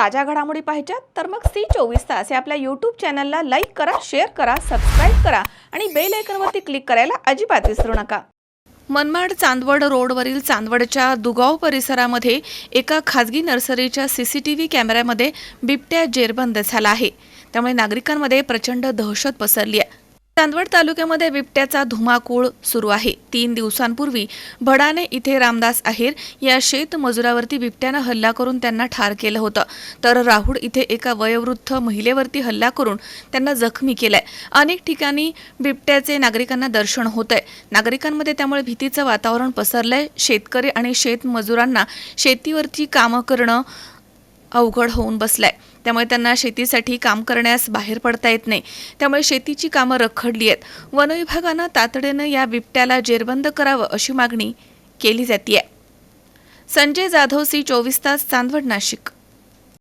ताज्या घडामोडी पाहिजेत तर मग सी चोवीस तास या आपल्या यूट्यूब चॅनलला लाईक करा शेअर करा सबस्क्राईब करा आणि बेल आयकनवरती क्लिक करायला अजिबात विसरू नका. मनमाड चांदवड रोडवरील चांदवडच्या दुगाव परिसरामध्ये एका खाजगी नर्सरीच्या सी सी टी व्ही कॅमेऱ्यामध्ये बिबट्या जेरबंद झाला आहे. त्यामुळे नागरिकांमध्ये प्रचंड दहशत पसरली आहे. चांदवड तालुक्यामध्ये बिबट्याचा धुमाकूळ सुरू आहे. तीन दिवसांपूर्वी भडाने इथे रामदास आहेर या शेत मजुरावरती बिबट्यानं हल्ला करून त्यांना ठार केलं होतं. तर राहुड इथे एका वयोवृद्ध महिलेवरती हल्ला करून त्यांना जखमी केलाय. अनेक ठिकाणी बिबट्याचे नागरिकांना दर्शन होत आहे नागरिकांमध्ये त्यामुळे भीतीचं वातावरण पसरलंय. शेतकरी आणि शेतमजुरांना शेतीवरची कामं करणं अवघड होऊन बसलाय. त्यामुळे त्यांना शेतीसाठी काम करण्यास बाहेर पडता येत नाही. त्यामुळे शेतीची कामं रखडली आहेत. वनविभागानं तातडीनं या बिबट्याला जेरबंद करावं अशी मागणी केली जाते संजय जाधव सी चोवीस तास चांदवड नाशिक.